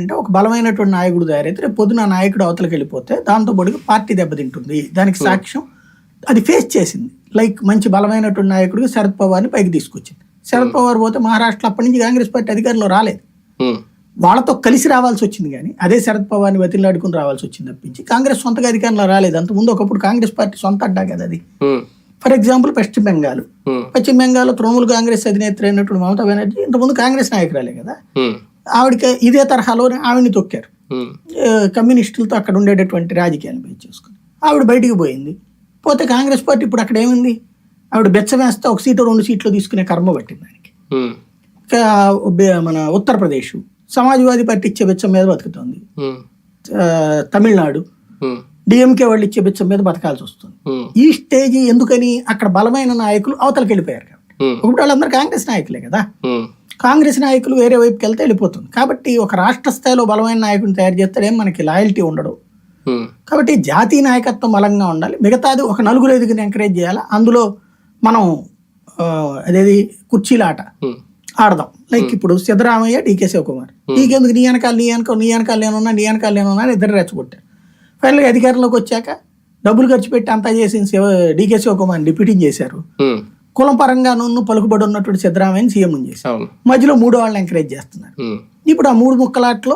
ఏంటంటే ఒక బలమైనటువంటి నాయకుడు తయారైతే రేపు పొద్దున నాయకుడు అవతలకి వెళ్ళిపోతే దాంతో పాటుగా పార్టీ దెబ్బతింటుంది. దానికి సాక్ష్యం అది ఫేస్ చేసింది. లైక్ మంచి బలమైనటువంటి నాయకుడిగా శరద్ పవార్ని పైకి తీసుకొచ్చింది. శరద్ పవార్ పోతే మహారాష్ట్ర అప్పటి నుంచి కాంగ్రెస్ పార్టీ అధికారంలో రాలేదు. ఉమ్, వాళ్ళతో కలిసి రావాల్సి వచ్చింది కానీ అదే శరద్ పవార్ని వతిలాడుకుని రావాల్సి వచ్చింది తప్పించి కాంగ్రెస్ సొంతగా అధికారంలో రాలేదు. అంత ముందు ఒకప్పుడు కాంగ్రెస్ పార్టీ సొంత అడ్డా కదా అది. ఫర్ ఎగ్జాంపుల్ పశ్చిమ బెంగాల్ పశ్చిమ బెంగాల్లో తృణమూల్ కాంగ్రెస్ అధినేత్రి అయినటువంటి మమతా బెనర్జీ ఇంతకుముందు కాంగ్రెస్ నాయకురాలే కదా. ఆవిడకి ఇదే తరహాలోనే ఆవిడని తొక్కారు. కమ్యూనిస్టులతో అక్కడ ఉండేటటువంటి రాజకీయాలు బేస్ చేసుకుని ఆవిడ బయటికి పోయింది. పోతే కాంగ్రెస్ పార్టీ ఇప్పుడు అక్కడ ఏముంది? ఆవిడ బెచ్చ వేస్తే ఒక సీటు రెండు సీట్లు తీసుకునే కర్మ పట్టింది దానికి. మన ఉత్తరప్రదేశ్ సమాజ్వాదీ పార్టీ ఇచ్చే బెచ్చం మీద బతుకుతుంది. తమిళనాడు డిఎంకే వాళ్ళు ఇచ్చే బెచ్చం మీద బతకాల్సి వస్తుంది. ఈ స్టేజ్ ఎందుకని అక్కడ బలమైన నాయకులు అవతలకి వెళ్ళిపోయారు కాబట్టి ఇప్పుడు వాళ్ళందరూ కాంగ్రెస్ నాయకులే కదా. కాంగ్రెస్ నాయకులు వేరే వైపుకి వెళ్తే వెళ్ళిపోతుంది. కాబట్టి ఒక రాష్ట్ర స్థాయిలో బలమైన నాయకుడిని తయారు చేస్తాడేం మనకి లాయల్టీ ఉండడు కాబట్టి జాతీయ నాయకత్వం బలంగా ఉండాలి. మిగతాది ఒక నలుగురు ఎదుగుని ఎంకరేజ్ చేయాలి. అందులో మనం అదేది కుర్చీల ఆట ఉమ్, ఆడదాం. లైక్ ఇప్పుడు సిద్ధరామయ్య డీకే శివకుమార్. నీకెందుకు నీ వెనకాల నీ వెనక నీ వెనకాల నేనున్నా నీ వెనకాల నేనున్నా అని ఇద్దరు రెచ్చగొట్టారు. ఫైనల్గా అధికారంలోకి వచ్చాక డబ్బులు ఖర్చు పెట్టి అంతా చేసిన శివ డీకే శివకుమార్ డిప్యూటీ చేశారు. కులం పరంగా నున్ను పలుకుబడి ఉన్నటువంటి సిద్ధరామయ్యని సీఎం చేశారు. మధ్యలో మూడో వాళ్ళని ఎంకరేజ్ చేస్తున్నారు. ఇప్పుడు ఆ మూడు ముక్కలాట్లో